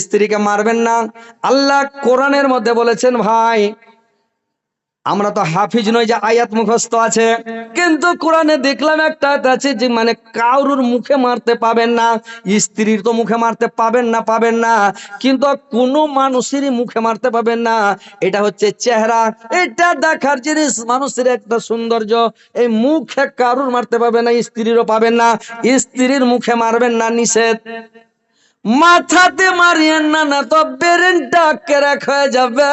স্ত্রীকে মারবেন না। আল্লাহ কোরআনের মধ্যে বলেছেন, ভাই, আমরা তো হাফিজ নই যে আয়াত মুখস্থ আছে। কিন্তু কোরআনে দেখলাম একটা আছে যে মানে কারুর মুখে মারতে পাবেন না, স্ত্রীর তো মুখে মারতে পাবেন না পাবেন না। কিন্তু কোনো মানুষেরই মুখে মারতে পাবেন না। এটা হচ্ছে চেহারা। এটা দেখার জিনিস, মানুষের একটা সৌন্দর্য। এই মুখে কারুর মারতে পাবেন না, স্ত্রীরও পাবেন না। স্ত্রীর মুখে মারবেন না নিষেধ। মাথাতে মারিয়েন না না তো বেরেনটা কেরাক হয়ে যাবে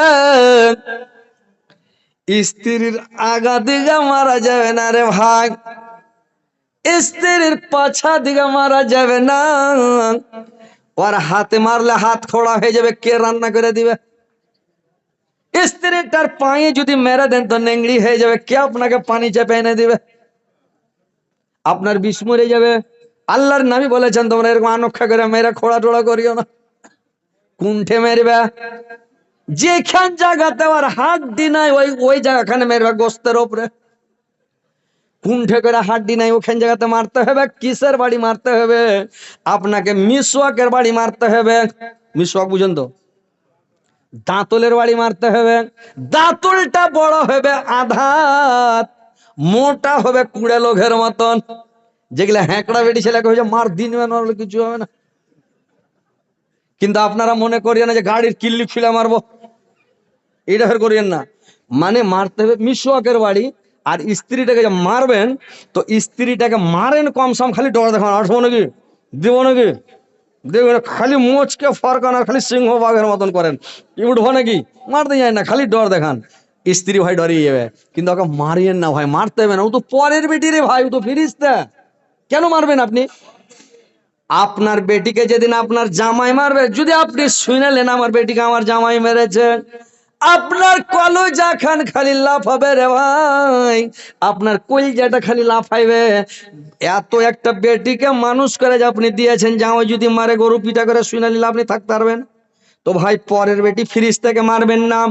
স্ত্রীর আগা দিকে মারা যাবে না রে ভাই স্ত্রীর পাছা দিকে মারা যাবে না ওর হাতে মারলে হাত খোড়া হয়ে যাবে কে রান্না করে দিবে স্ত্রীটার পায়ে যদি মেরে দেন তো নেংড়ি হয়ে যাবে কে আপনাকে পানি চেপে এনে দিবে আপনার বিষ মরে যাবে আল্লাহর নামি বলেছেন তোমরা এরকম আনক্ষা করে মেরে খোড়া টোড়া করিও না। কুণ্ঠে মেরবে। যেখান জায়গাতে আর হাড্ডি নাই, ওই ওই জায়গাখানে মেরবে গোস্তের ওপরে। কুণ্ঠে করে হাত হাড্ডি নাই, ওখান জায়গাতে মারতে হবে। কিসের বাড়ি মারতে হবে? আপনাকে মিসওয়াকের বাড়ি মারতে হবে। মিসওয়াক বুঝেন তো? দাঁতলের বাড়ি মারতে হবে। দাঁতলটা বড় হবে আধাত মোটা হবে কুড়ে লোঘের মতন। যেগুলা হ্যাঁকড়া বেটি ছেলেকে হয়েছে মার দিন কিছু হবে না। কিন্তু আপনারা মনে করিয়েন না যে গাড়ির কিল্লি খুলে মারবো। এটা ফের করিয়েন না। মানে মারতে হবে মিসওয়াকের বাড়ি, আর স্ত্রীটাকে যে মারবেন, তো স্ত্রীটাকে মারেন কম সম, খালি ডর দেখান, আসব নাকি? দিব নাকি? দেখবেন খালি মোচকে ফরকান আর খালি সিংহ বাঘের মতন করেন। উঠবো নাকি? মারতে যায় না, খালি ডর দেখান। স্ত্রী ভাই ডরিয়ে যাবে। কিন্তু ওকে মারিয়েন না ভাই, মারতে হবে না। ও তো পরের বেটি রে ভাই, ও তো ফিরিস্তা। কেন মারবেন আপনি? আপনার বেটিকে যেদিন আপনার জামাই মারবে, যদি আপনি শুনেলেন আমার বেটিকে আমার জামাই মেরেছে, আপনার কলজা খান খালি লাফাবে রে ভাই। আপনার কলজাটা খালি লাফাইবে। এত একটা বেটিকে মানুষ করে যে আপনি দিয়েছেন জামাই যদি মারে গরু পিটা করে শুনে নিলে আপনি থাকতে পারবেন? তো ভাই পরের বেটি ফ্রিজ থেকে মারবেন না।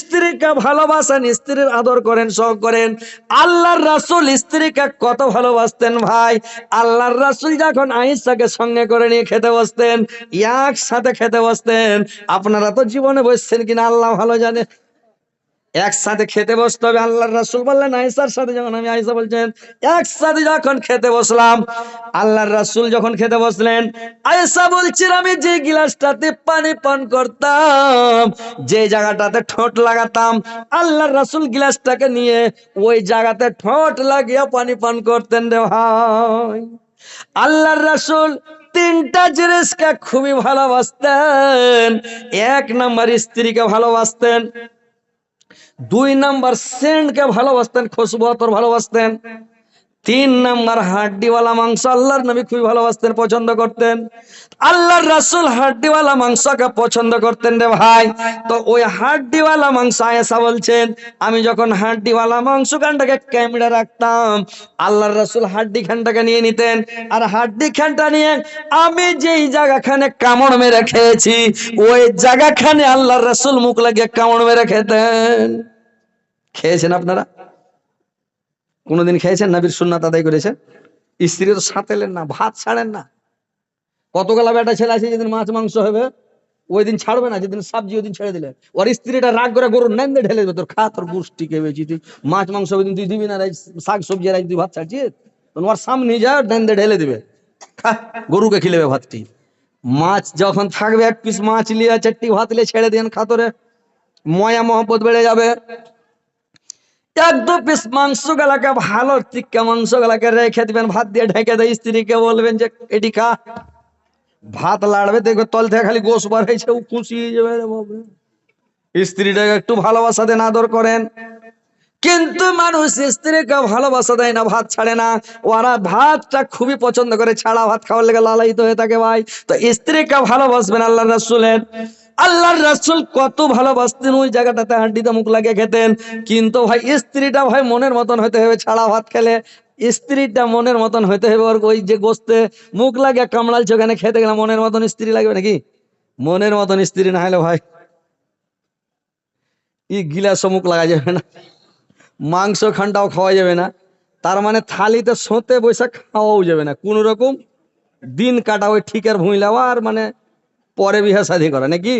স্ত্রীকে ভালোবাসেন, স্ত্রীর আদর করেন সহ করেন। আল্লাহর রাসুল স্ত্রীকে কত ভালোবাসতেন ভাই। আল্লাহর রাসুল যখন আইসাকে সঙ্গে করে নিয়ে খেতে বসতেন, একসাথে খেতে বসতেন, আপনারা তো জীবনে বসছেন কিনা আল্লাহ ভালো জানে। একসাথে খেতে বসতে হবে, আল্লাহর রাসূল বললেন, আয়েশার সাথে যখন আমি আয়েশা বলছেন, একসাথে যখন খেতে বসলাম, আল্লাহর রাসূল যখন খেতে বসলেন, আয়েশা বলছেন আমি যে গিলাসটাতে পানি পান করতাম, যে জায়গাটাতে ঠোঁট লাগাতাম, আল্লাহর রাসূল গিলাসটাকে নিয়ে ওই জায়গাতে ঠোঁট লাগিয়ে পানি পান করতেন রে ভাই। আল্লাহর রাসূল তিনটা জিনিসকে খুবই ভালোবাসতেন, এক নাম্বার স্ত্রীকে ভালোবাসতেন দুই নাম্বার সেন্টকে ভালোবাসতেন খুশবু তোর ভালোবাসতেন। তিন নাম্বার হাড্ডিওয়ালা মাংস, আল্লাহর নবী খুবই ভালোবাসতেন, পছন্দ করতেন। আল্লাহর রাসুল হাড্ডিওয়ালা মাংসকে পছন্দ করতেন রে ভাই। তো ওই হাড্ডিওয়ালা মাংস আয়েশা বলছেন, আমি যখন হাড্ডিওয়ালা মাংস খানটাকে ক্যামেরা রাখতাম, আল্লাহর রাসূল হাড্ডি খানটাকে নিয়ে নিতেন। আর হাড্ডি খানটা নিয়ে আমি যেই জায়গাখানে কামড় মেরে খেয়েছি, ওই জায়গাখানে আল্লাহর রাসূল মুখ লাগিয়ে কামড় মেরে খেতেন। খেয়েছেন আপনারা? কোনোদিন খেয়েছেন? নাবির সুন্নাত আদায় করেছেন স্ত্রী তো সাঁতেলেন না, ভাত ছাড়েন না। কতগুলা বেটা ছেলে আছে যেদিন মাছ, মাংস হবে ওই দিন ছাড়বে না, যেদিন সবজি ওই দিন ছেড়ে দিলে। ওর স্ত্রীটা রাগ করে গরুর নেন্দে ঢেলে দেবে, তোর খা, তোর গোষ্ঠীকে বেছি তুই? মাছ, মাংস ওই দিন তুই দিবি না শাক, সবজি রাই তুই ভাত ছাড়ছিস? ওর সামনে যা নেন্দে ঢেলে দিবে। খা, গরুকে খিলেবে ভাতটি। মাছ যখন থাকবে, এক পিস মাছ লিয়ে, চারটি ভাত লিয়ে ছেড়ে দেন খাতরে। ময়া মহব্বত বেড়ে যাবে। এক দু পিস মাংস গুলাকে ভালো, টিক্কা মাংস গুলাকে রেখে দিবেন, ভাত দিয়ে ঢেকে দেয়। স্ত্রীকে বলবেন যে, এটি খা। ভাত লাড়বে, দেখবে তল থেকে খালি গোস বার হয়েছে, ও খুশি যাবে স্ত্রীটাকে একটু ভালোবাসা দেন, আদর করেন। কিন্তু মানুষ স্ত্রীকে ভালোবাসা দেয় না, ভাত ছাড়ে না। ওরা ভাতটা খুবই পছন্দ করে, ছাড়া ভাত খাওয়ার লেগে লালায়িত হয়ে থাকে ভাই। তো স্ত্রীকে ভালোবাসবেন আল্লাহ রাসূলের। আল্লাহর রাসুল কত ভালোবাসতেন ওই জায়গাটাতে হাড্ডিতে মুখ লাগিয়ে খেতেন। কিন্তু ভাই, স্ত্রীটা ভাই মনের মতন হতে হবে, ছাড়া ভাত খেলে। স্ত্রীটা মনের মতন হতে হবে, ওর ওই যে গোস্তে মুখ লাগে কামড়ালছে ওখানে খেতে গেলে মনের মতন স্ত্রী লাগবে নাকি? মনের মতন স্ত্রী না হলে ভাই ই গিলাস মুখ লাগা যাবে না মাংস খানটাও খাওয়া যাবে না, তার মানে থালিতে সোঁতে বসে খাওয়াও যাবে না। কোন রকম দিন কাটা ওই ঠিকের ভুঁইলাও আর মানে পরে বিহা শাদী করা, নাকি?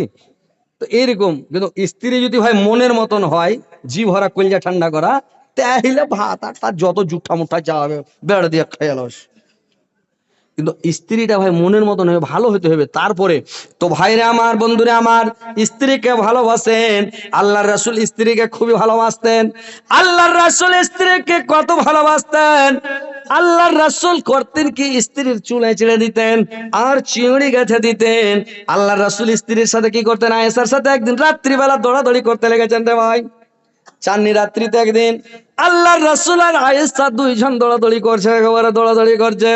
তো এইরকম, কিন্তু স্ত্রী যদি হয় মনের মতন হয় জি ভরা কলজা ঠান্ডা করা তাহলে ভাত আর তার যত জুঠা মুঠা যাবে বেড় দিয়ে খেয়ালস কিন্তু স্ত্রীটা ভাই মনের মতন হবে, ভালো হতে হবে। তারপরে, তো ভাইরে আমার, বন্ধুরে আমার, স্ত্রীকে ভালোবাসেন, আল্লাহর রাসূল স্ত্রীকে খুবই ভালোবাসতেন। আল্লাহর রাসূল স্ত্রীকে কত ভালোবাসতেন। আল্লাহর রাসুল করতেন কি? স্ত্রীর চুলে ছেড়ে দিতেন, আর চিংড়ি গেছে দিতেন। আল্লাহর রাসূল স্ত্রীর সাথে কি করতেন? আয়েসার সাথে একদিন রাত্রিবেলা দৌড়াদৌড়ি করতে লেগেছেন রে ভাই। চাননি রাত্রিতে একদিন? আল্লাহর রসুল আর আয়েশা দুইজন দৌড়াদৌড়ি করছে, একেবারে দৌড়াদৌড়ি করছে।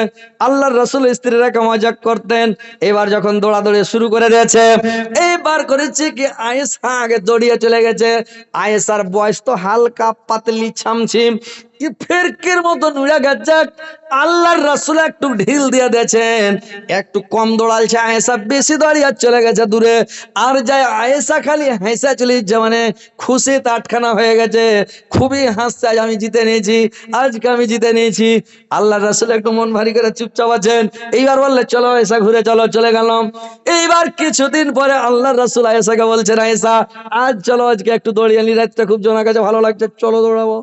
আল্লাহর রসুল স্ত্রীরা মজাক করতেন। এবার যখন দৌড়াদৌড়ি শুরু করে দিয়েছে, এইবার করেছে কি, আয়েশা আগে দৌড়িয়ে চলে গেছে। আয়েশার বয়স তো হালকা পাতলি ছামছিম। ফেরকের মতো উড়ে গেছে। আল্লাহর রসুল একটু ঢিল দিয়ে দিয়েছেন। একটু কম দৌড়ালছে আয়েশা, বেশি দাঁড়িয়ে চলে গেছে দূরে। আর যায় আয়েশা খালি হেসা চলে মানে খুশি আটখানা হয়ে গেছে। খুবই হাসছে আজ আমি জিতে নিয়েছি, আজকে আমি জিতে নিয়েছি। আল্লাহ রাসুল একটু মন ভারী করে চুপচাপ আছেন। এইবার বললে, চলো আয়েশা ঘুরে চলো, চলে গেলাম। এইবার কিছুদিন পরে আল্লাহ রাসুল আয়েশাকে বলছেন আয়েশা আজ চলো, আজকে একটু দৌড়িয়ে নি রাতটা খুব জোনা কাছে ভালো লাগছে, চলো দৌড়াবো।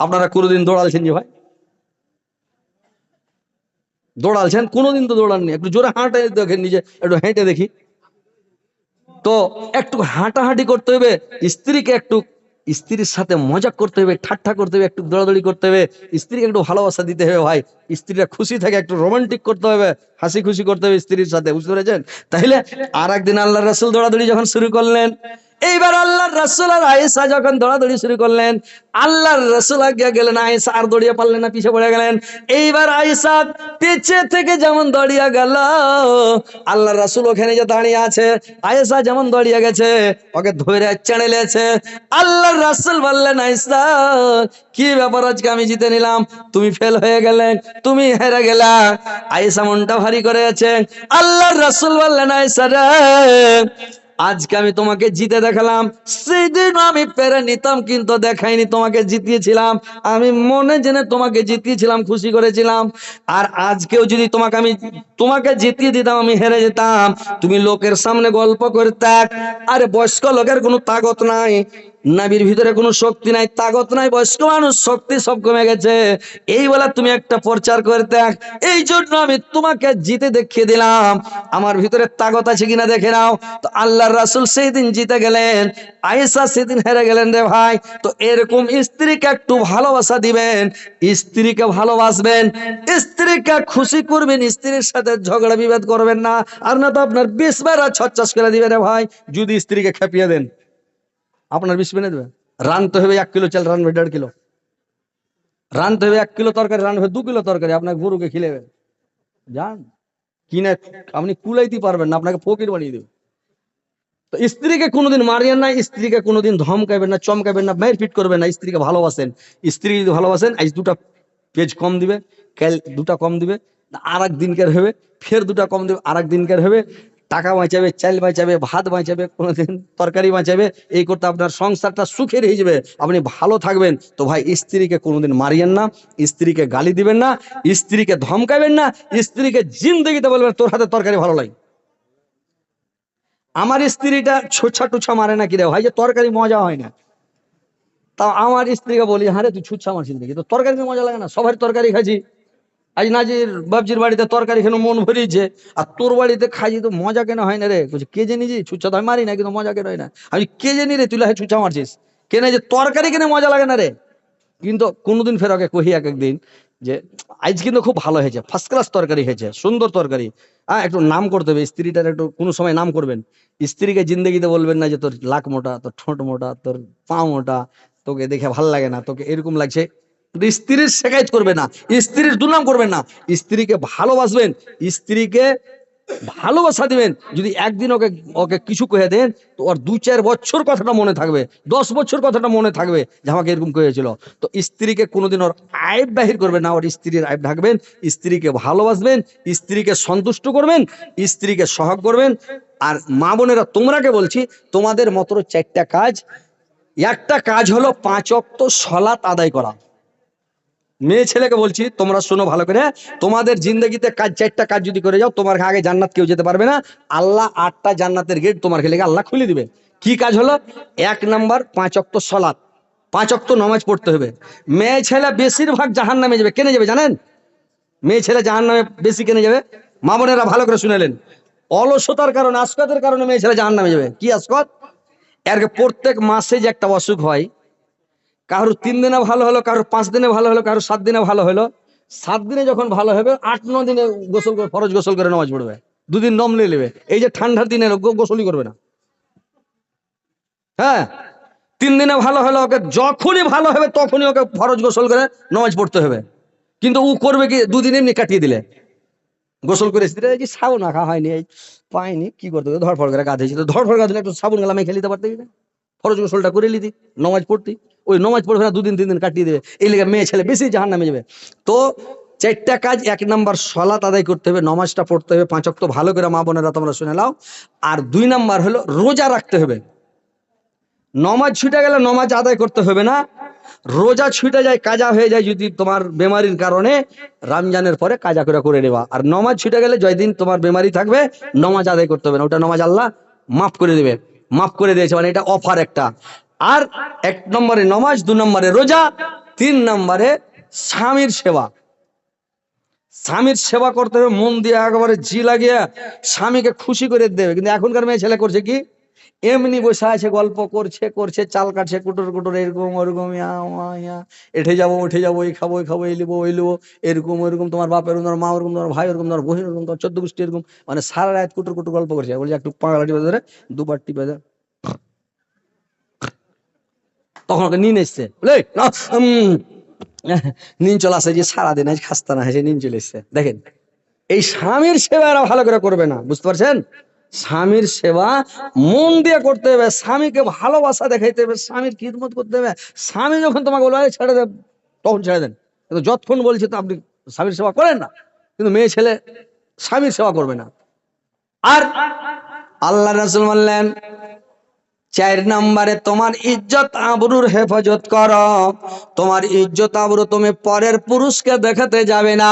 আপনারা কোনোদিন দৌড়ালছেন যে ভাই? দৌড়ালছেন কোনোদিন তো দৌড়াননি। একটু জোরে হাঁটে দেখেন নিজে, একটু হেঁটে দেখি। তো একটু হাঁটাহাঁটি করতে হবে স্ত্রীকে একটু স্ত্রীর সাথে মজা করতে হবে, ঠাট্টা করতে হবে, একটু দৌড়াদৌড়ি করতে হবে, স্ত্রীকে একটু ভালোবাসা দিতে হবে ভাই। স্ত্রীরা খুশি থাকে, একটু রোমান্টিক করতে হবে, হাসি খুশি করতে হবে স্ত্রীর সাথে, বুঝতে পেরেছেন? তাহলে আর একদিন আল্লাহ রাসুল দৌড়াদৌড়ি যখন শুরু করলেন এইবার আল্লাহর রাসুল আর আয়েশা যখন দৌড়াদৌড়ি শুরু করলেন, আল্লাহর রাসুল আগে গেলেন, আয়েশা আর দৌড়িয়ে পারলেন না পিছিয়ে পড়ে গেলেন। এইবার আয়েসা পিছে থেকে যেমন দৌড়িয়ে গেল, আল্লাহর রাসুল ওখানে যে দাঁড়িয়ে আছে, আয়েশা যেমন দৌড়িয়ে গেছে, ওকে ধরে চেড়ে লেছে আল্লাহর রাসুল বললেন আয়েসা কি ব্যাপার আজকে আমি জিতে নিলাম? তুমি ফেল হয়ে গেলে, তুমি হেরে গেলা। আয়েসা মনটা ভারী করে আছে আল্লাহর রাসুল বললেন, আয়েশা রে আজকে আমি তোমাকে জিতে দেখালাম। সেদিন আমি পেরে নিতাম, কিন্তু দেখাইনি, তোমাকে জিতিয়েছিলাম। আমি মনে জেনে তোমাকে জিতিয়েছিলাম, খুশি করেছিলাম। আর আজকেও যদি তোমাকে আমি, তোমাকে জিতিয়ে দিতাম, আমি হেরে যেতাম। তুমি লোকের সামনে গল্প করতে। আরে বয়স্ক লোকের কোনো তাগত নাই। নাবির ভিতরে কোনো শক্তি নাই, তাগত নাই, বয়স্ক মানুষ, শক্তি সব কমে গেছে। এই বলে তুমি একটা প্রচার করতে এই জন্য আমি তোমাকে জিতে দেখিয়ে দিলাম। আমার ভিতরে তাগত আছে কিনা দেখে নাও। তো আল্লাহর রাসুল সেই দিন জিতে গেলেন, আয়েশা সেদিন হেরে গেলেন রে ভাই। তো এরকম স্ত্রীকে একটু ভালোবাসা দিবেন, স্ত্রীকে ভালোবাসবেন, স্ত্রীকে খুশি করবেন, স্ত্রীর সাথে ঝগড়া বিবাদ করবেন না। আর না তো আপনার বিষ বেড়া ছচ্চাস করে দিবেন রে ভাই। যদি স্ত্রীকে খেপিয়ে দেন। আপনার বিষ বেনে দেবে রানতে হবে এক কিলো চাল, রানবে দেড় কিলো। রানতে হবে এক কিলো তরকারি, রানবে দু কিলো তরকারি আপনার গরুকে খিলেবেন জান? কিনে আপনি কুলাইতে পারবেন না, আপনাকে ফকির বানিয়ে দেবে। তো স্ত্রীকে কোনোদিন মারিয়েন না, স্ত্রীকে কোনোদিন ধমকাবেন না চমকাবেন না মেয়ের ফিট করবেন না, স্ত্রীকে ভালোবাসেন। স্ত্রী যদি ভালোবাসেন, আজ দুটা পেজ কম দিবে, কাল দুটা কম দিবে আর এক দিনকার হবে, ফের দুটা কম দিবে আর এক দিনকার হবে টাকা বাঁচাবে, চাল বাঁচাবে, ভাত বাঁচাবে, কোনোদিন তরকারি বাঁচাবে, এই করতে আপনার সংসারটা সুখের হয়ে যাবে। আপনি ভালো থাকবেন। তো ভাই, স্ত্রীকে কোনোদিন মারিয়েন না, স্ত্রীকে গালি দিবেন না, স্ত্রীকে ধমকাবেন না, স্ত্রীকে জিন্দগিতে বলবেন, তোর হাতে তরকারি ভালো লাগে আমার স্ত্রীটা ছোছা টুছা মারে না, কি রে? ভাই, যে তরকারি মজা হয় না। তা আমার স্ত্রীকে বলি হ্যাঁ রে, তুই ছুচ্ছা মারছিস দেখি তো তরকারিতে মজা লাগে না সবার তরকারি খাচ্ছি। আজ নাজির বাবজির বাড়িতে তরকারি খেলে মন ভরিয়েছে, আর তোর বাড়িতে খাইছি তো মজা কেন হয় না রে? বলছে, কে জানি যে ছুচ্ছা তো আমি মারি না, কিন্তু মজা কেন হয় না? আমি কে জানি রে তুই লাগে ছুচ্ছা মারছিস। কেন যে তরকারি কেন মজা লাগে না রে? কিন্তু কোনোদিন ফের ওকে কহি এক একদিন যে, আজ কিন্তু খুব ভালো হয়েছে ফার্স্ট ক্লাস তরকারি হয়েছে, সুন্দর তরকারি। হ্যাঁ একটু নাম করতে হবে, স্ত্রীটার একটু কোনো সময় নাম করবেন। স্ত্রীকে জিন্দগিতে বলবেন না যে, তোর লাক মোটা, তোর ঠোঁট মোটা, তোর পা মোটা, তোকে দেখে ভালো লাগে না, তোকে এরকম লাগছে। স্ত্রীর শেখাইত করবে না, স্ত্রীর দুর্নাম করবেন না। স্ত্রীকে ভালোবাসবেন, স্ত্রীকে ভালোবাসা দিবেন। যদি একদিন ওকে ওকে কিছু কয়ে দেন, তো ওর দু চার বছর কথাটা মনে থাকবে, দশ বছর কথাটা মনে থাকবে যে আমাকে এরকম কয়েছিল তো স্ত্রীকে কোনোদিন ওর আয়ব বাহির করবেন না, ওর স্ত্রীর আয়ব ঢাকবেন, স্ত্রীকে ভালোবাসবেন, স্ত্রীকে সন্তুষ্ট করবেন, স্ত্রীকে সহগ করবেন। আর মা বোনেরা, তোমরাকে বলছি, তোমাদের মতো চারটা কাজ, একটা কাজ হলো পাঁচ অক্ত সলাত আদায় করা। মেয়ে ছেলেকে বলছি, তোমরা শোনো ভালো করে, তোমাদের জিন্দগিতে কাজ, চারটা কাজ যদি করে যাও, তোমার আগে জান্নাত কেউ যেতে পারবে না। আল্লাহ আটটা জান্নাতের গেট তোমার খেলে আল্লাহ খুলে দিবে। কি কাজ হলো? এক নাম্বার, পাঁচ অক্ত সলাৎ পাঁচ অক্ত নামাজ পড়তে হবে। মেয়ে ছেলে বেশিরভাগ জাহান নামে যাবে। কেনে যাবে জানেন? মেয়ে ছেলে জাহান নামে বেশি কেনে যাবে? মা বোনেরা ভালো করে শুনেলেন অলসতার কারণে, আসকতের কারণে মেয়ে ছেলে জাহান নামে যাবে। কি আসকত? এর প্রত্যেক মাসে যে একটা অসুখ হয় কারোর তিন দিনে ভালো হলো কারোর পাঁচ দিনে ভালো হলো কারোর সাত দিনে ভালো হলো। সাত দিনে যখন ভালো হবে আট ন দিনে গোসল করে ফরজ গোসল করে নামাজ পড়বে। দুদিন নম নিয়ে নেবে। এই যে ঠান্ডার দিনে গোসলই করবে না। হ্যাঁ? তিন দিনে ভালো হলো ওকে যখনই ভালো হবে তখনই ওকে ফরজ গোসল করে নামাজ পড়তে হবে। কিন্তু ও করবে কি? দুদিন এমনি কাটিয়ে দিলে। গোসল করে এসে দিলে, যে সাবুন রাখা হয়নি পাইনি কি করতে হবে? ধরফর করে গাধেছি তো ধরফর গাধলে একটু সাবুন গেলাম খেলে দিতে পারতে ফরজ গোসলটা করে নিতি, নমাজ পড়তি। ওই নমাজ পড়বে না দুদিন তিন দিন কাটিয়ে দেবে। এই লেগে মেয়ে ছেলে বেশি জাহান নামে যাবে। তো চারটা কাজ, এক নাম্বার সলাত আদায় করতে হবে, নমাজটা পড়তে হবে, পাঁচ অক্ত ভালো করে মা বোনেরা তোমরা শুনে নাও। আর দুই নাম্বার হলো রোজা রাখতে হবে। নমাজ ছুটে গেলে নমাজ আদায় করতে হবে না। রোজা ছুটে যায়, কাজা হয়ে যায় যদি তোমার বেমারির কারণে, রমজানের পরে কাজা করে করে নেওয়া। আর নমাজ ছুটে গেলে জয়দিন তোমার বেমারি থাকবে, নমাজ আদায় করতে হবে না। ওটা নমাজ আল্লাহ মাফ করে দেবে। মাফ করে দিয়েছে মানে এটা অফার একটা। আর এক নম্বরে নমাজ, দু নম্বরে রোজা, তিন নম্বরে স্বামীর সেবা। স্বামীর সেবা করতে হবে, মন দিয়ে একেবারে জি লাগিয়ে স্বামীকে খুশি করে দেবে কিন্তু এখনকার মেয়ে ছেলে করছে কি? এমনি বসে আছে গল্প করছে করছে চাল কাটছে কুটুর কুটুর এরকম ওরকম। এঠে যাব উঠে যাব এই খাব ওই খাব এই লিবো ওই লিবো এরকম ওইরকম তোমার বাপ এরকম মা ওরকম তোমার ভাই ওরকম তোমার বোন এরকম তোমার চোদ্দ গোষ্ঠী এরকম। মানে সারা রাত কুটুর কুটুর গল্প করছে। বলছে একটু পাগলা টিপে ধরে দুবার টিপে ধরে তখন ওকে নিন এসছে। বলে, নিন চলে আসে যে সারাদিন আজ খাস্তা না হয়েছে নিন চলে এসছে। দেখেন এই স্বামীর সেবা ভালো করে করবে না বুঝতে পারছেন? স্বামীর সেবা মন দিয়ে করতে হবে, স্বামীকে ভালোবাসা দেখাইতে হবে, স্বামীর খিদমত করতে হবে? স্বামী যখন তোমাকে বলবে ছেড়ে দেন তখন ছেড়ে দেন। কিন্তু যতক্ষণ বলছে তো আপনি স্বামীর সেবা করেন না। কিন্তু মেয়ে ছেলে স্বামীর সেবা করবে না। আর আল্লাহ রাসুল বললেন, চার নম্বরে তোমার ইজ্জত আবরুর হেফাজত কর। তোমার ইজ্জত আবরু তুমি পরের পুরুষকে দেখাতে যাবে না।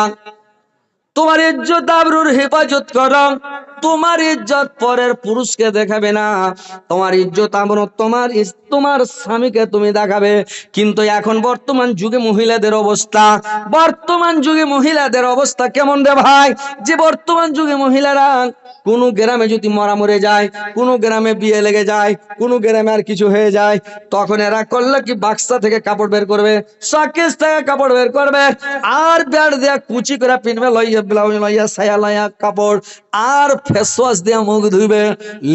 তোমার ইজ্জত আবরুর হেফাজত করো। তোমার ইজ্জত পরের পুরুষকে দেখাবে না। তোমার ইজ্জত আবরু তোমার তোমার স্বামীকে তুমি দেখাবে। কিন্তু এখন বর্তমান যুগে মহিলাদের অবস্থা, বর্তমান যুগে মহিলাদের অবস্থা কেমন রে ভাই? যে বর্তমান যুগে মহিলারা কোন গ্রামে যদি মরা মরে যায়, কোন গ্রামে বিয়ে লেগে যায়, কোন গ্রামে আর কিছু হয়ে যায়, তখন এরা করলে কি বাক্সা থেকে কাপড় বের করবে, শকেস থেকে কাপড় বের করবে, আর বেড় দেয়া কুচি করে পিনবে, লইয়া ব্লাউজ লইয়া সায়া লইয়া কাপড়, আর ফেস ওয়াশ দিয়ে মুখ ধুবে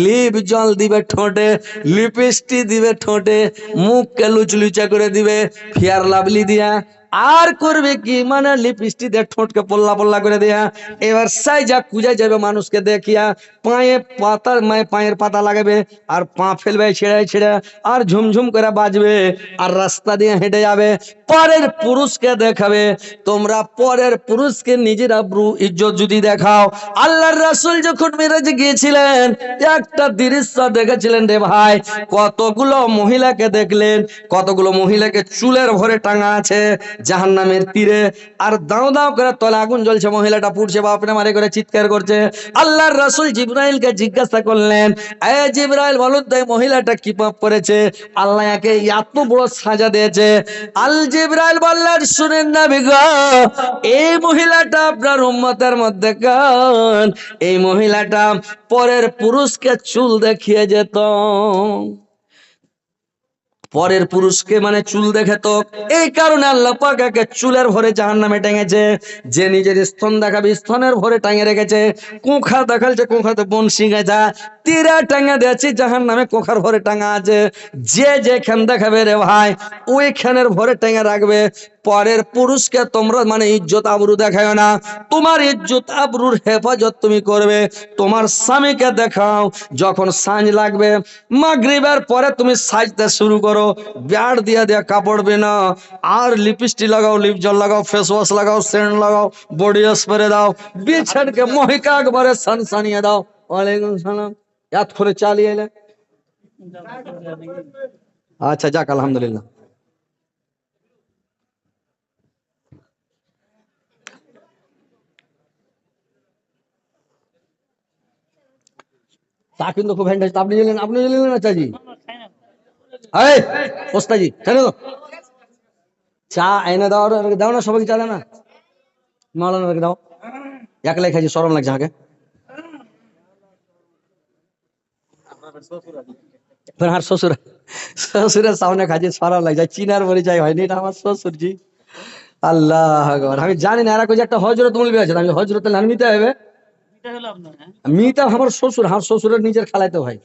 লিপ জল দিবে ঠোঁটে, লিপস্টিক দিবে ঠোঁটে, মুখকে লুচলুচা করে দিবে, ফিয়ার লাভলি দিয়া আর করবে কি? মানে লিপস্টিক দিয়ে ঠোঁটকে পল্লা পল্লা করে দেয়া। এবার সাই যা কুজা যাবে মানুষকে দেখিয়া। পায়ে পাতা মায়ে পায়ের পাতা লাগাবে আর পা ফেলবে ছেড়ে ছেড়ে আর ঝুমঝুম করে বাজবে আর রাস্তা দিয়ে হেঁটে যাবে। পরের পুরুষকে দেখাবে। তোমরা পরের পুরুষকে নিজের আব্রু ইজ্জত যদি দেখাও। আল্লাহর রাসূল যখন মেরাজে গিয়েছিলেন, একটা দৃশ্য দেখেছিলেন রে ভাই। কতগুলো মহিলাকে দেখলেন, কতগুলো মহিলাকে চুলের ভরে টাঙা আছে। জাহান্নামের তীরে। আর দাও দাও করে তলে আগুন জ্বলছে, মহিলাটা পুড়ছে, বাপরে মারে করে চিৎকার করছে। আল্লাহর রাসূল জিব্রাইলকে জিজ্ঞাসা করলেন, এ জিব্রাইল, বলুন তো, এই মহিলাটা কি পাপ করেছে? আল্লাহ একে এত বড় সাজা দিয়েছে। আল জিব্রাইল বললেন, শুনেন না বিগো এই মহিলাটা আপনার উম্মতের মধ্যে কান এই মহিলাটা পরের পুরুষকে চুল দেখিয়ে যেত। পরের পুরুষকে মানে চুল দেখে তো, এই কারণে আল্লাহ পাকাকে চুলের ভরে জাহান নামে টেঙেছে। যে নিজের স্তন দেখাবে, স্তনের ভরে টাঙে রেখেছে। কোখা দেখালছে, কোখাতে সিঙে যা, তীরা টাঙে দিয়েছি জাহান নামে কোখার ভরে টাঙা আছে। যে যেখান দেখাবে রে ভাই, ওইখানের ভরে টেঙে রাখবে। পরের পুরুষকে তোমরা মানে ইজ্জত আবরু দেখায় না। তোমার ইজ্জত আবরুর হেফাজত তুমি করবে। তোমার স্বামীকে দেখাও, যখন সাঁঝ লাগবে, মাগরিবের পরে তুমি সাজতে শুরু করো। ব্যাট দিয়া দিয়া কাপড় না আর লিপস্টিক লাগাও, লিপ জল লাগাও ফেস ওয়াশ লাগাও সেন্ট লাগাও বডি স্প্রে দাও। বিছানকে মহিকা একবারে সানসানিয়ে দাও। ওয়ালাইকুম সালাম। এত করে চালিয়ে এলে। আচ্ছা যাক, আলহামদুলিল্লাহ। চা কিন্তু খুব হ্যান্ড আপনি নিলেন আপনি নিলেন না চাজি এই ওস্তাজি কেন চা এনে দাও দাও না, সবাইকে চা না। মাওলানা দাও। একলাই খাইছি সরম লাগছে আমাকে। আর শ্বশুর, শ্বশুরের সামনে খাচ্ছি সরম লাগছে। চিনার পরিচয় হয়নি, এটা আমার শ্বশুরজি আল্লাহ আমি জানি না, এরা একটা হজরত মূলবি আছে। আমি হজরত নাম নিতে হবে। মিতা আমার শ্বশুর আমার শ্বশুরের নিজের খালাইতে ভাই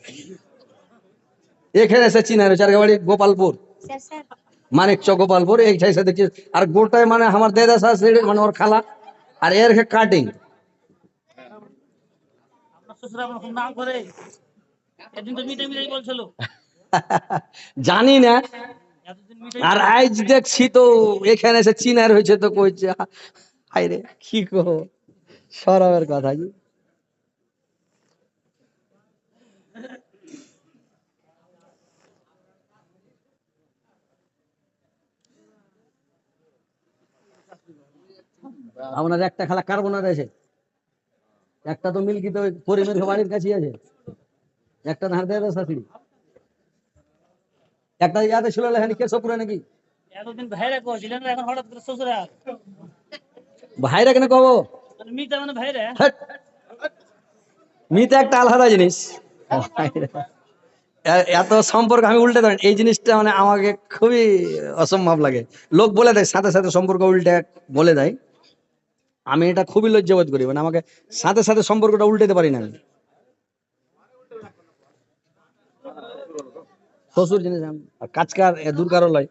এখানে এসে চিনা রয়েছে আর বাড়ি গোপালপুর। মানিক চক গোপালপুর দেখছি আর গোটায় মানে আমার দেদা শাশুড়ি মানে ওর খালা আর এর কাটিং। জানি না। আর আজ দেখছি তো এখানে এসে চিনার হয়েছে তো কইছে হাই রে কি কো সরবের কথা জি আপনার একটা খালা কার্বনার আছে। একটা তো মিল্কিতে ওই পরিমের বাড়ির কাছেই আছে। একটা ধার দেয় শাশুড়ি একটা ইয়াতে ছিল লেখানি কেশবপুরে নাকি? এতদিন ভাইরা কছিলেন এখন হঠাৎ করে শ্বশুরা ভাইরা কেন কব? মিটা মানে ভাইরা। একটা আলাদা জিনিস। এত সম্পর্ক আমি উল্টে দেবেন এই জিনিসটা মানে আমাকে খুবই অসম্ভব লাগে। লোক বলে দেয় সাথে সাথে সম্পর্ক উল্টে বলে দেয়। আমি এটা খুবই লজ্জাবোধ করি মানে আমাকে সাথে সাথে সম্পর্কটা উল্টেতে পারি না শ্বশুর জিনিস কাজকার, এ দূর কারও লয়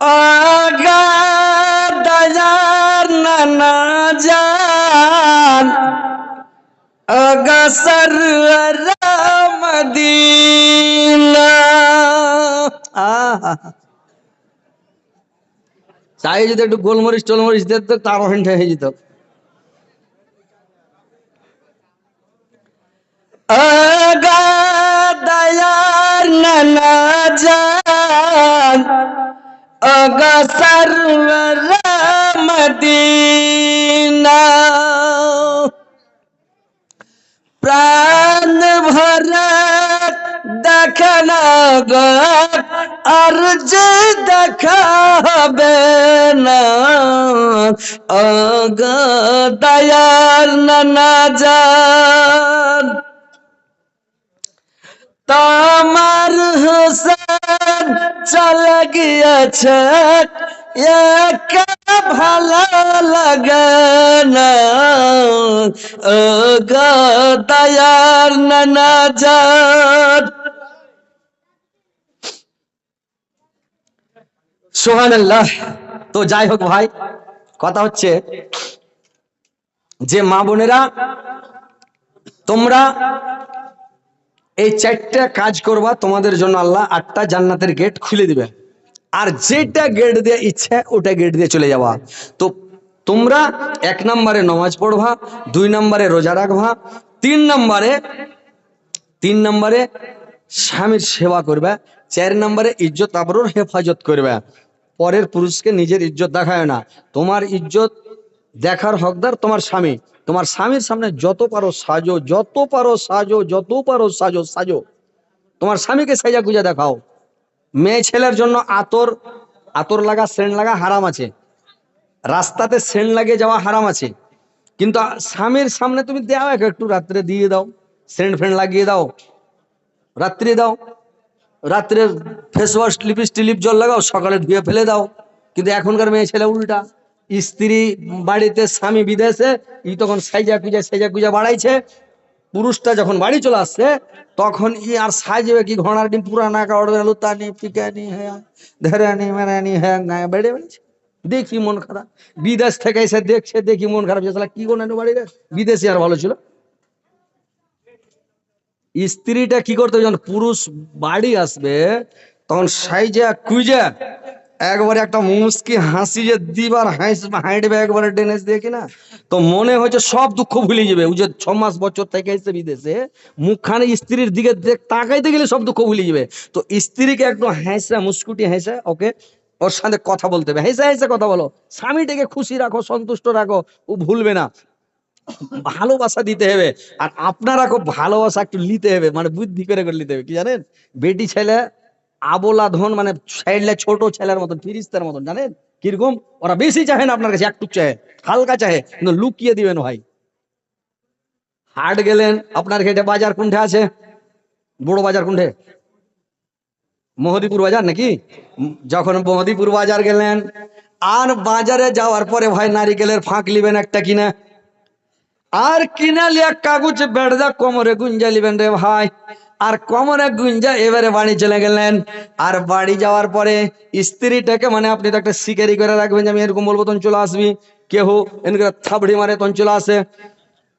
আগা দয়ার নানা জান আগা সরর মদিনা চাই যদি একটু গোলমরিচ টোলমরিচ দিত তার হেন্টে হয়ে যেত দয়ার নানা জান আগা সরর মদিনা প্রাণ ভরা দেখানা গো, আর যে দেখাবে না। অগ দয়াল নানা যান তোমার হুসেন চলে গিয়েছে, একা ভালো লাগে না। ও গো দয়ার নানা সোহান তো যাই হোক ভাই কথা হচ্ছে যে মা বোনেরা, তোমরা এই চারটা কাজ করবা, তোমাদের জন্য আল্লাহ আটটা জান্নাতের গেট খুলে দিবে। আর যেটা গেট দিয়ে ইচ্ছে, ওটা গেট দিয়ে চলে যাওয়া তো তোমরা এক নম্বরে নমাজ পড়বা, দুই নম্বরে রোজা রাখবা, তিন নম্বরে তিন নম্বরে স্বামীর সেবা করবে, চার নম্বরে ইজ্জত আবরুর হেফাজত করবে। পরের পুরুষকে নিজের ইজ্জত দেখায় না। তোমার ইজ্জত দেখার হকদার তোমার স্বামী। তোমার স্বামীর সামনে যত পারো সাজো, যত পারো সাজো, যত পারো সাজো সাজো। তোমার স্বামীকে সাজা গুজা দেখাও। মেয়ে ছেলের জন্য আতর আতর লাগা সেন্ট লাগা হারাম আছে। রাস্তাতে সেন্ট লাগিয়ে যাওয়া হারাম আছে। কিন্তু স্বামীর সামনে তুমি দাও এক একটু, রাত্রে দিয়ে দাও, সেন্ট ফ্রেন্ড লাগিয়ে দাও, রাত্রে দাও, রাত্রে ফেস ওয়াশ লিপস্টিক লিপ জল লাগাও, সকালে ধুয়ে ফেলে দাও। কিন্তু এখনকার মেয়ে ছেলে উল্টা। স্ত্রী বাড়িতে, স্বামী বিদেশে, ই তখন সাইজা কুজা সাইজা কুজা বাড়াইছে। পুরুষটা যখন বাড়ি চলে আসছে, তখন ই আর সাজবে কি, ঘোড়ার ডিম পুরানা কাপড় লুতানি পিকানি হ্যাঁ ধরানি, মেরানি হ্যাঁ বেড়ে বেড়েছে। দেখি মন খারাপ। বিদেশ থেকে এসে দেখছে, দেখি মন খারাপ যে কি কোন বাড়ি রে বিদেশি আর ভালো ছিল? স্ত্রীটা কি করতে যখন পুরুষ বাড়ি আসবে, তখন সাইজা কুইজা একবারে একটা মুস্কি হাসি যে দিবার হাঁস হাঁটবে একবারে ডেনেস দিয়ে কিনা তো মনে হচ্ছে সব দুঃখ ভুলে যাবে। ও যে ছ মাস বছর থেকে এসে বিদেশে, মুখখানে স্ত্রীর দিকে তাকাইতে গেলে সব দুঃখ ভুলে যাবে। তো স্ত্রীকে একটু হেসে, মুস্কুটি হেসে, ওকে ওর সাথে কথা বলতে হবে। হেসে হেসে কথা বলো। স্বামীটাকে খুশি রাখো, সন্তুষ্ট রাখো, ও ভুলবে না। ভালোবাসা দিতে হবে। আর আপনারা খুব ভালোবাসা একটু নিতে হবে মানে বুদ্ধি করে করে নিতে হবে। কি জানেন? বেটি ছেলে, আবোলা ধন মানে সাইডলে ছোট ছেলের মতন, ফিরিস্তার মতন, জানেন? কীরকম? ওরা বেশি চাহে না আপনার কাছে একটু চাহে, হালকা চাহে, কিন্তু লুকিয়ে দিবেন ভাই। হাট গেলেন, আপনার ঘেটে বাজার কোনঠে আছে? বড় বাজার কোনঠে? মহদীপুর বাজার নাকি? যখন মহদীপুর বাজার গেলেন, আর বাজারে যাওয়ার পরে ভাই নারিকেলের ফাঁক লিবেন একটা কিনা। আর কিনা লিয়া কাগজ বেড়দা কোমরে গুঞ্জা লিবেন রে ভাই। আর কোমরে গুঞ্জা এবারে বাড়ি চলে গেলেন। আর বাড়ি যাওয়ার পরে স্ত্রীটাকে মানে আপনি তো একটা শিকারি করে রাখবেন যে আমি এরকম বলব, তখন চলে আসবি। কেউ এনকে থাবড়ি মারে, তখন চলে আসে।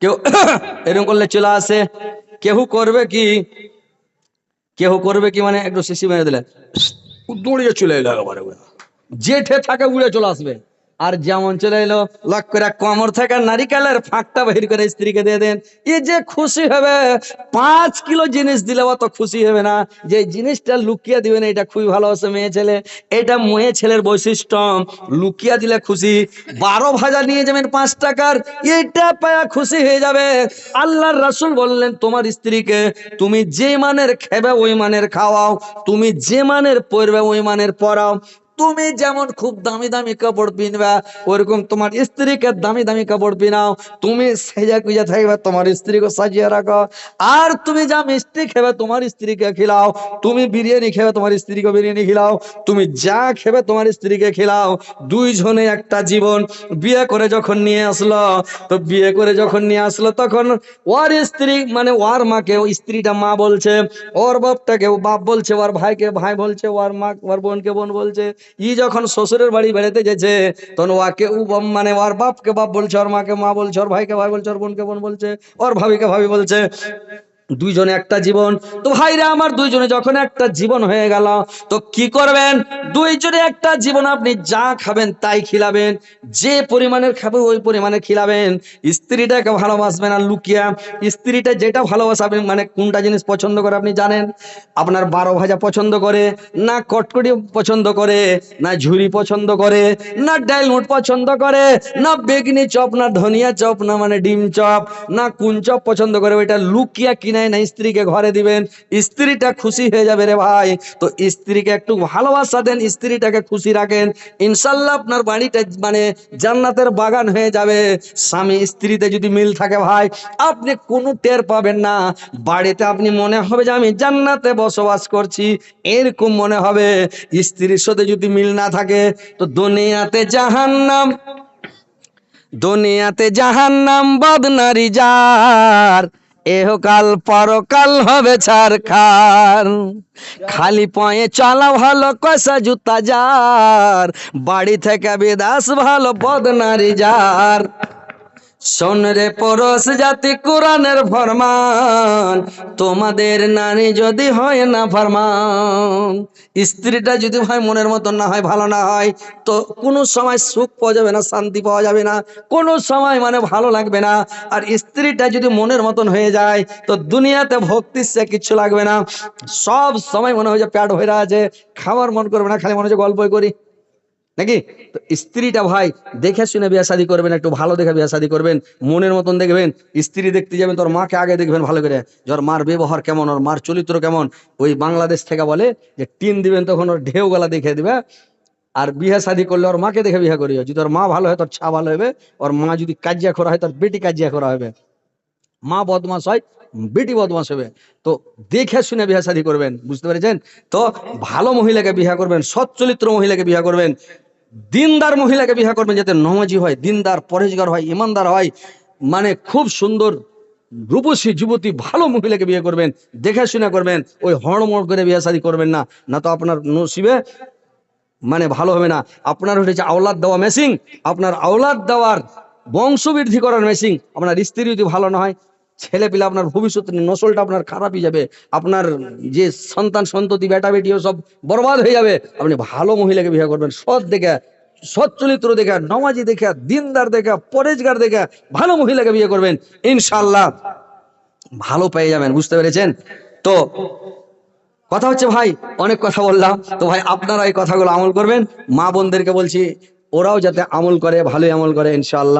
কেউ এরকম করলে চলে আসে। কেউ করবে কি? কেউ করবে কি মানে? একটু শিশি মেরে দিলে। দৌড়িয়ে চলে এলো একেবারে। ঠে থাকে উড়ে চলে আসবে। আর যেমন চলে এলো, লক করে কমর থেকে নারিকেলের ফাঁকটা বাহির করে স্ত্রীকে দিয়ে দেন। এ যে খুশি হবে, পাঁচ কিলো জিনিস দিলে অত খুশি হবে না। যে জিনিসটা লুকিয়ে দিবেন এটা খুবই ভালোবাসে মেয়ে ছেলে। এটা মেয়ে ছেলের বৈশিষ্ট্য। লুকিয়ে দিলে খুশি। বারো ভাজা নিয়ে যাবেন পাঁচ টাকার, এটা পায়া খুশি হয়ে যাবে। আল্লাহর রাসূল বললেন, তোমার স্ত্রীকে তুমি যে মানের খেবে, ওই মানের খাওয়াও। তুমি যে মানের পরবে, ওই মানের পরাও। তুমি যেমন খুব দামি দামি কাপড় পিনবা, ওরকম তোমার স্ত্রীকে দামি দামি কাপড় পিনাও। তুমি সেজা কুজা থাকবে, তোমার স্ত্রীকে সাজিয়ে রাখো। আর তুমি যা মিষ্টি খেবে, তোমার স্ত্রীকে খিলাও। তুমি বিরিয়ানি খেবে, তোমার স্ত্রীকে বিরিয়ানি খিলাও। তুমি যা খেবে, তোমার স্ত্রীকে খিলাও। দুইজনে একটা জীবন। বিয়ে করে যখন নিয়ে আসলো, তো বিয়ে করে যখন নিয়ে আসলো, তখন ওর স্ত্রী মানে ওর মাকে স্ত্রীটা মা বলছে, ওর বাপটাকে বাপ বলছে, ওর ভাইকে, ভাই বলছে, ওর মা, ওর বোনকে, বোন বলছে ই যখন শ্বশুরের বাড়ি বেড়াতে গেছে, তখন ওয়াকে উ মানে ওর বাপকে বাপ বলছে, ওর মাকে মা বলছে, ওর ভাইকে ভাই বলছে, ওর বোনকে বোন বলছে, ওর ভাবিকে ভাবি বলছে। দুইজনে একটা জীবন। তো ভাইরা আমার দুইজনে যখন একটা জীবন হয়ে গেল, তো কি করবেন? দুইজনে একটা জীবন আপনি যা খাবেন তাই খিলাবেন। যে পরিমাণের খাবে ওই পরিমাণে খিলাবেন। স্ত্রীটাকে ভালোবাসবেন আর লুকিয়া। স্ত্রীটা যেটা ভালোবাসাবেন মানে কোনটা জিনিস পছন্দ করে আপনি জানেন? আপনার বারো ভাজা পছন্দ করে, না কটকটি পছন্দ করে, না ঝুরি পছন্দ করে, না ডাইলমুট পছন্দ করে, না বেগনি চপ, না ধনিয়া চপ, না মানে ডিম চপ, না কোন চপ পছন্দ করে, ওইটা লুকিয়া কিনে না, স্ত্রীকে ঘরে দিবেন, স্ত্রীটা খুশি হয়ে যাবে রে ভাই। তো স্ত্রীকে একটু ভালোবাসা দেন, স্ত্রীটাকে খুশি রাখেন। ইনশাল্লাহ আপনার বাড়িটা মানে জান্নাতের বাগান হয়ে যাবে। স্বামী স্ত্রীতে যদি মিল থাকে ভাই, আপনি কোনো টের পাবেন না। বাড়িতে আপনি মনে হবে যে আমি জান্নাতে বসবাস করছি, এরকম মনে হবে। স্ত্রীর সাথে যদি মিল না থাকে, তো দুনিয়াতে জাহান্নাম দুনিয়াতে জাহান্নাম বদনারি যার। এহকাল পরকাল হবে ছারখার। খালি পয়ে চলা ভালো কষা জুতা যার। বাড়ি থেকে বিদাস ভালো বদনারি যার। শোন রে পরশ জাতি কোরআনের ফরমান, তোমাদের নারী যদি হয় না ফরমান, স্ত্রীটা যদি হয় মনের মতন না হয়, ভালো না হয়, তো কোনো সময় সুখ পাওয়া যাবে না, শান্তি পাওয়া যাবে না, কোনো সময় মানে ভালো লাগবে না। আর স্ত্রীটা যদি মনের মতন হয়ে যায়, তো দুনিয়াতে ভক্তি সে কিচ্ছু লাগবে না। সব সময় মনে হয় যে প্যাট হয়ে আছে খাবার মন করবে না, খালি মনে হচ্ছে গল্পই করি। নাকি? তো স্ত্রীটা ভাই, দেখে শুনে বিয়ে শাদী করবেন, একটু ভালো দেখে বিয়ে শাদী করবেন, মনের মতন দেখবেন, স্ত্রী দেখতে যাবেন, তোর মাকে আগে দেখবেন ভালো করে। ওর মার ব্যবহার কেমন, ওর মার চরিত্র কেমন, ওই বাংলাদেশ থেকে বলে যে, টিন দিবেন তখন ওর ঢেউ গলা দেখে দিবে। আর বিয়ে শাদী করলে ওর মাকে দেখে বিয়ে করিও। যদি ওর মা ভালো হয়, তোর ছা ভালো হবে। ওর মা যদি কাজিয়া করা হয়, তোর বেটি কাজিয়া করা হবে। মা বদমাস হয়, বেটি বদমাস হবে। তো দেখে শুনে বিয়ে শাদী করবেন, বুঝতে পেরেছেন? তো ভালো মহিলাকে বিয়ে করবেন, সৎ চরিত্র মহিলাকে বিয়ে করবেন। দিনদার মহিলাকে বিয়ে করবেন যাতে নমাজি হয়, দিনদার পরেজগার হয়, ইমানদার হয় মানে খুব সুন্দর রূপসী যুবতী ভালো মহিলাকে বিয়ে করবেন দেখে শুনে করবেন, ওই হড়মড় করে বিয়ে শাদী করবেন না না তো আপনার নসিবে মানে ভালো হবে না। আপনার হচ্ছে আওলাদ দেওয়া মেশিন আপনার আওলাদ দেওয়ার বংশবৃদ্ধি করার মেশিন আপনার স্ত্রী যদি ভালো না হয় ছেলে পিলে আপনার ভবিষ্যৎ নসলটা আপনার খারাপই যাবে। আপনার যে সন্তান, সন্ততি, বেটা বেটিও সব বরবাদ হয়ে যাবে। আপনি ভালো মহিলাকে বিয়ে করবেন, সৎ দেখে, সৎ চরিত্র দেখে, নমাজি দেখে, দিনদার দেখে, পরেজগার দেখে ভালো মহিলাকে বিয়ে করবেন ইনশাল্লাহ ভালো পেয়ে যাবেন, বুঝতে পেরেছেন? তো কথা হচ্ছে ভাই, অনেক কথা বললাম। তো ভাই, আপনারা এই কথাগুলো আমল করবেন। মা বোনদেরকে বলছি, ওরাও যাতে আমল করে, ভালোই আমল করে, ইনশাআল্লাহ।